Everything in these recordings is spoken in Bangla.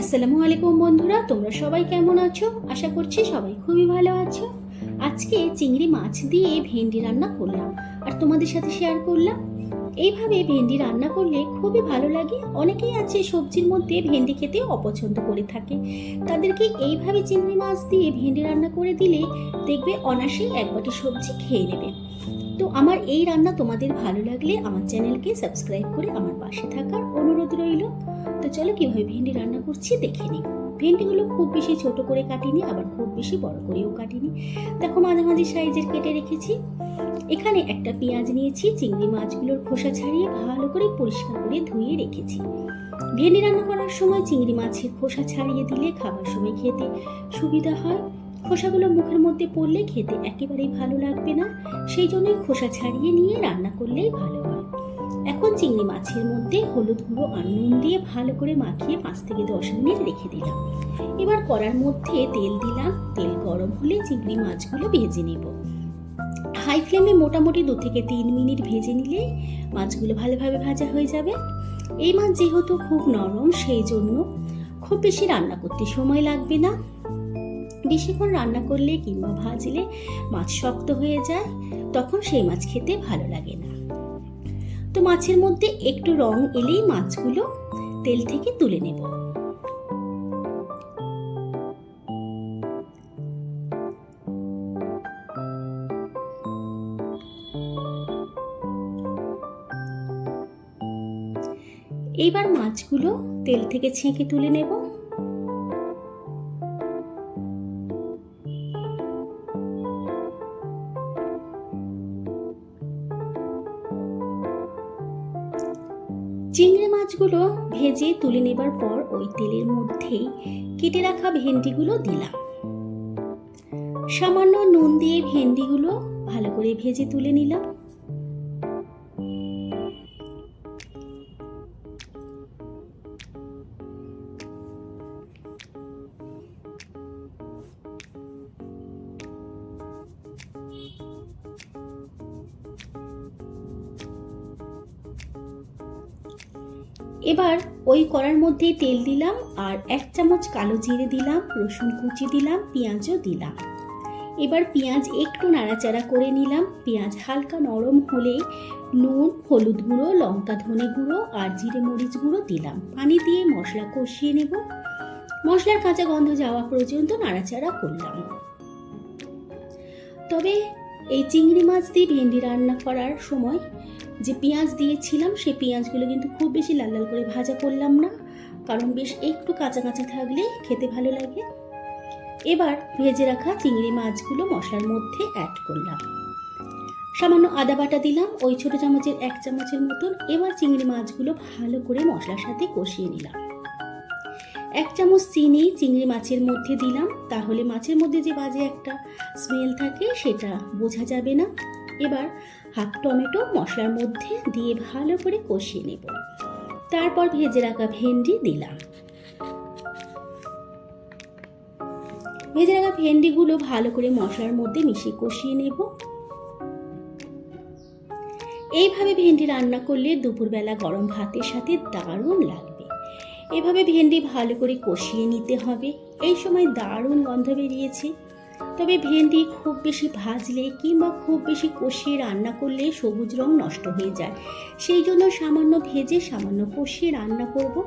আসসালামু আলাইকুম বন্ধুরা, তোমরা সবাই কেমন আছো? আশা করছি সবাই খুবই ভালো আছো। আজকে চিংড়ি মাছ দিয়ে ভেন্ডি রান্না করলাম আর তোমাদের সাথে শেয়ার করলাম। এইভাবে ভেন্ডি রান্না করলে খুবই ভালো লাগে। অনেকেই আছে সবজির মধ্যে ভেন্ডি খেতে অপছন্দ করে থাকে। তাদেরকে এইভাবে চিংড়ি মাছ দিয়ে ভেন্ডি রান্না করে দিলে দেখবে অনাসেই এক বাটি সবজি খেয়ে নেবে। তো আমার এই রান্না তোমাদের ভালো লাগলে আমার চ্যানেলকে সাবস্ক্রাইব করে আমার পাশে থাকার অনুরোধ রইল। তো চলো কীভাবে ভেন্ডি রান্না করছি দেখে নিই। ভেন্ডিগুলো খুব বেশি ছোট করে কাটিনি, আবার খুব বেশি বড় করেও কাটিনি। দেখো মাঝামাঝি সাইজের কেটে রেখেছি। এখানে একটা পেঁয়াজ নিয়েছি, চিংড়ি মাছগুলোর খোসা ছাড়িয়ে ভালো করে পরিষ্কার করে ধুয়ে রেখেছি। ভেন্ডি রান্না করার সময় চিংড়ি মাছের খোসা ছাড়িয়ে দিলে খাবার সময় খেতে সুবিধা হয়। খোসাগুলো মুখের মধ্যে পড়লে খেতে একেবারেই ভালো লাগবে না। সেই জন্যই খোসা ছাড়িয়ে নিয়ে রান্না করলেই ভালো হয়। এখন চিংড়ি মাছের মধ্যে হলুদ গুঁড়ো আর নুন দিয়ে ভালো করে মাখিয়ে পাঁচ থেকে দশ মিনিট রেখে দিলাম। এবার কড়ার মধ্যে তেল দিলাম। তেল গরম হলে চিংড়ি মাছগুলো ভেজে নেব। হাই ফ্লেমে মোটামুটি দু থেকে তিন মিনিট ভেজে নিলে মাছগুলো ভালোভাবে ভাজা হয়ে যাবে। এই মাছ যেহেতু খুব নরম, সেই জন্য খুব বেশি রান্না করতে সময় লাগবে না। বেশিক্ষণ রান্না করলে কিংবা ভাজলে মাছ শক্ত হয়ে যায়, তখন সেই মাছ খেতে ভালো লাগে না। তো মাছের মধ্যে একটু রং এলেই মাছগুলো তেল থেকে তুলে নেব। এইবার মাছগুলো তেল থেকে ছেঁকে তুলে নেব। চিংড়ি মাছগুলো ভেজে তুলে নেবার পর ওই তেলের মধ্যেই কেটে রাখা ভেন্ডিগুলো দিলাম। সামান্য নুন দিয়ে ভেন্ডিগুলো ভালো করে ভেজে তুলে নিলাম। এবার ওই কড়ার মধ্যেই তেল দিলাম আর এক চামচ কালো জিরে দিলাম, রসুন কুচি দিলাম, পেঁয়াজও দিলাম। এবার পেঁয়াজ একটু নাড়াচাড়া করে নিলাম। পেঁয়াজ হালকা নরম হলে নুন, হলুদ গুঁড়ো, লঙ্কা, ধনে গুঁড়ো আর জিরে মরিচ গুঁড়ো দিলাম। পানি দিয়ে মশলা কষিয়ে নেব। মশলার কাঁচা গন্ধ যাওয়া পর্যন্ত নাড়াচাড়া করলাম। তবে এই চিংড়ি মাছ দিয়ে ভেন্ডি রান্না করার সময় যে পেঁয়াজ দিয়েছিলাম, সেই পেঁয়াজগুলো কিন্তু খুব বেশি লাল লাল করে ভাজা করলাম না, কারণ বেশ একটু কাঁচা কাঁচা থাকলে খেতে ভালো লাগে। এবার ভেজে রাখা চিংড়ি মাছগুলো মশলার মধ্যে অ্যাড করলাম। সামান্য আদা বাটা দিলাম, ওই ছোট চামচের এক চামচের মতন। এবার চিংড়ি মাছগুলো ভালো করে মশলার সাথে কষিয়ে নিলাম। এক চামচ চিনি চিংড়ি মাছের মধ্যে দিলাম, তাহলে মাছের মধ্যে যে বাজে একটা স্মেল থাকে, সেটা বোঝা যাবে না। এবার হাফ টমেটো মশলার মধ্যে দিয়ে ভালো করে কষিয়ে নেব। তারপর ভেজে রাখা ভেন্ডি দিলাম। ভেজে রাখা ভেন্ডিগুলো ভালো করে মশলার মধ্যে মিশিয়ে কষিয়ে নেব। এইভাবে ভেন্ডি রান্না করলে দুপুরবেলা গরম ভাতের সাথে দারুণ লাগবে। এভাবে ভেন্ডি ভালো করে কষিয়ে নিতে হবে। এই সময় দারুণ গন্ধ বেরিয়েছে। তবে ভেন্ডি খুব বেশি ভাজলে কিংবা খুব বেশি কষিয়ে রান্না করলে সবুজ রং নষ্ট হয়ে যায়। সেই জন্য সামান্য ভেজে সামান্য কষিয়ে রান্না করব।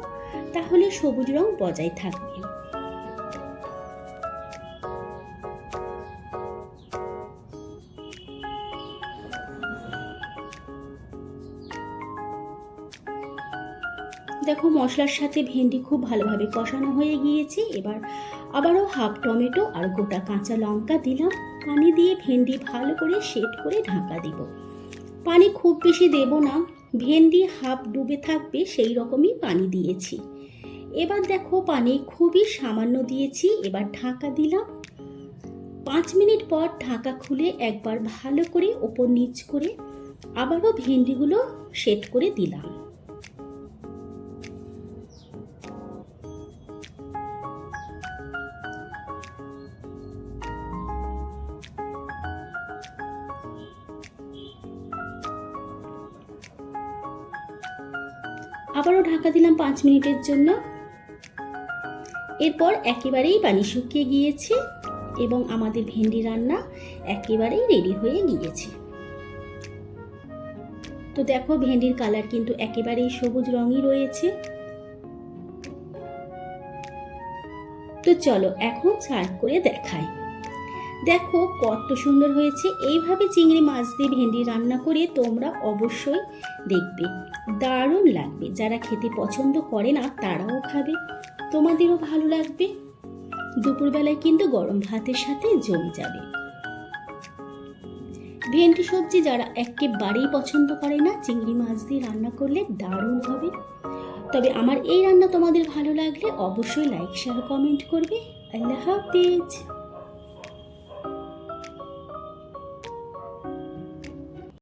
তাহলে সবুজ রং বজায় থাকবে। দেখো, মশলার সাথে ভেন্ডি খুব ভালোভাবে কষানো হয়ে গিয়েছে। এবার আবারও হাফ টমেটো আর গোটা কাঁচা লঙ্কা দিলাম। পানি দিয়ে ভেন্ডি ভালো করে সেট করে ঢাকা দিব। পানি খুব বেশি দেব না, ভেন্ডি হাফ ডুবে থাকবে সেই রকমই পানি দিয়েছি। এবার দেখো, পানি খুবই সামান্য দিয়েছি, এবার ঢাকা দিলাম। পাঁচ মিনিট পর ঢাকা খুলে একবার ভালো করে ওপর নিচ করে আবারও ভেন্ডিগুলো সেট করে দিলাম। আবারও ঢাকা দিলাম পাঁচ মিনিটের জন্য। এরপর একেবারেই পানি শুকিয়ে গিয়েছে এবং আমাদের ভেন্ডি রান্না একেবারেই রেডি হয়ে গিয়েছে। তো দেখো ভেন্ডির কালার কিন্তু একেবারেই সবুজ রঙই রয়েছে। তো চলো এখন সার্ভ করে দেখাই। দেখো কত সুন্দর হয়েছে। এইভাবে চিংড়ি মাছ দিয়ে ভেন্ডি রান্না করে তোমরা অবশ্যই দেখবে। দারুণ লাগবে। যারা খেতে পছন্দ করে না, তারাও খাবে। তোমাদেরও ভালো লাগবে। দুপুরবেলায় কিন্তু গরম ভাতের সাথে জমে যাবে। ভেন্ডি সবজি যারা একেবারেই পছন্দ করে না, চিংড়ি মাছ দিয়ে রান্না করলে দারুণ হবে। তবে আমার এই রান্না তোমাদের ভালো লাগলে অবশ্যই লাইক শেয়ার কমেন্ট করবে। আল্লাহ হাফিজ।